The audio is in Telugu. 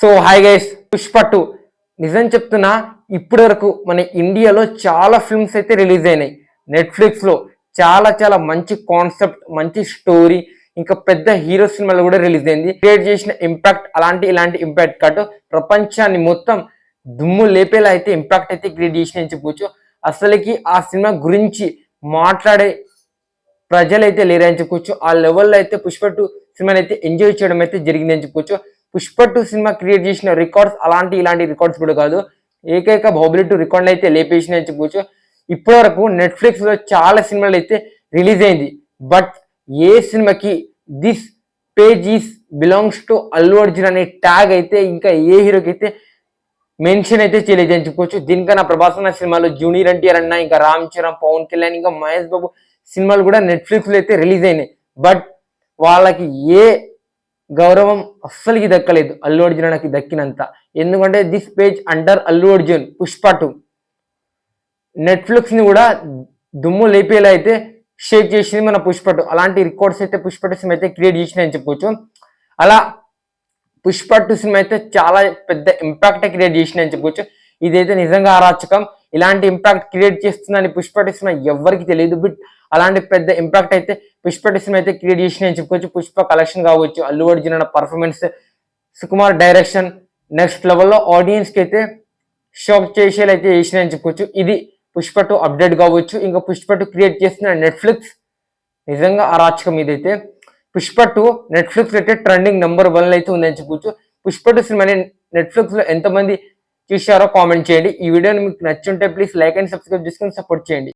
So hi guys Pushpa two నిజం చెప్తున్నా ఇప్పటి వరకు మన ఇండియాలో చాలా ఫిల్మ్స్ అయితే రిలీజ్ అయినాయి. నెట్ఫ్లిక్స్లో చాలా చాలా మంచి కాన్సెప్ట్ మంచి స్టోరీ ఇంకా పెద్ద హీరో సినిమాలు కూడా రిలీజ్ అయింది. క్రియేట్ చేసిన ఇంపాక్ట్ అలాంటి ఇలాంటి ఇంపాక్ట్ కాదు. ప్రపంచాన్ని మొత్తం దుమ్ము లేపేలా అయితే ఇంపాక్ట్ అయితే క్రియేట్ చేసిన చెప్పుకోవచ్చు అసలుకి ఆ సినిమా గురించి మాట్లాడే ప్రజలైతే లేరని చెప్పుకోవచ్చు ఆ లెవెల్లో అయితే పుష్ప టూ సినిమాని అయితే ఎంజాయ్ చేయడం అయితే జరిగిందని చెప్పుకోవచ్చు పుష్ప టూ సినిమా క్రియేట్ చేసిన రికార్డ్స్ అలాంటి ఇలాంటి రికార్డ్స్ కూడా కాదు. ఏకైక బాహుబలి టూ రికార్డ్ అయితే లేపేసిన చెప్పవచ్చు ఇప్పటి వరకు నెట్ఫ్లిక్స్లో చాలా సినిమాలు అయితే రిలీజ్ అయింది. బట్ ఏ సినిమాకి this page is belongs to Allu Arjun అనే ట్యాగ్ అయితే ఇంకా ఏ హీరోకి అయితే మెన్షన్ అయితే చేయలేదు అని చెప్పుకోవచ్చు దీనికన్నా ప్రభాస్ అన్న సినిమాలు జూనియర్ ఎన్టీఆర్ అన్న ఇంకా రామ్ చరణ్ పవన్ కళ్యాణ్ ఇంకా మహేష్ బాబు సినిమాలు కూడా నెట్ఫ్లిక్స్లో అయితే రిలీజ్ అయినాయి. బట్ వాళ్ళకి ఏ గౌరవం అస్సలకి దక్కలేదు. అల్లు అర్జున్ నాకు దక్కినంత. ఎందుకంటే this page under Allu Arjun Pushpa two నెట్ఫ్లిక్స్ని కూడా దుమ్ము లేపేలా అయితే షేక్ చేసింది మన పుష్ప టూ అలాంటి రికార్డ్స్ అయితే పుష్ప టూ సినిమా అయితే క్రియేట్ చేసినాయని చెప్పొచ్చు. అలా పుష్ప టూ సినిమా అయితే చాలా పెద్ద ఇంపాక్ట్ క్రియేట్ చేసిందని చెప్పొచ్చు. ఇదైతే నిజంగా అరాచకం ఇలాంటి ఇంపాక్ట్ క్రియేట్ చేస్తుందని పుష్పటి సినిమా ఎవరికి తెలియదు. బట్ అలాంటి పెద్ద ఇంపాక్ట్ అయితే పుష్పటి సినిమా అయితే క్రియేట్ చేసినాయని చెప్పుకోవచ్చు. పుష్ప కలెక్షన్ కావచ్చు అల్లు అర్జున్ అన్న పర్ఫార్మెన్స్ సుకుమార్ డైరెక్షన్ నెక్స్ట్ లెవెల్లో ఆడియన్స్కి అయితే షాక్ చేసేలా అయితే చేసినాయని చెప్పుకోవచ్చు. ఇది పుష్ప టు అప్డేట్ కావచ్చు. ఇంకా పుష్ప టు క్రియేట్ చేసిన నెట్ఫ్లిక్స్ నిజంగా అరాచకం ఇదైతే. పుష్ప టు నెట్ఫ్లిక్స్ అయితే ట్రెండింగ్ నెంబర్ వన్ అయితే ఉందని చెప్పుకోవచ్చు. పుష్ప టూ సినిమాని నెట్ఫ్లిక్స్లో ఎంతమంది చూశారో కామెంట్ చేయండి. ఈ వీడియోని మీకు నచ్చుంటే ప్లీజ్ లైక్ అండ్ సబ్స్క్రైబ్ చేసుకుని సపోర్ట్ చేయండి.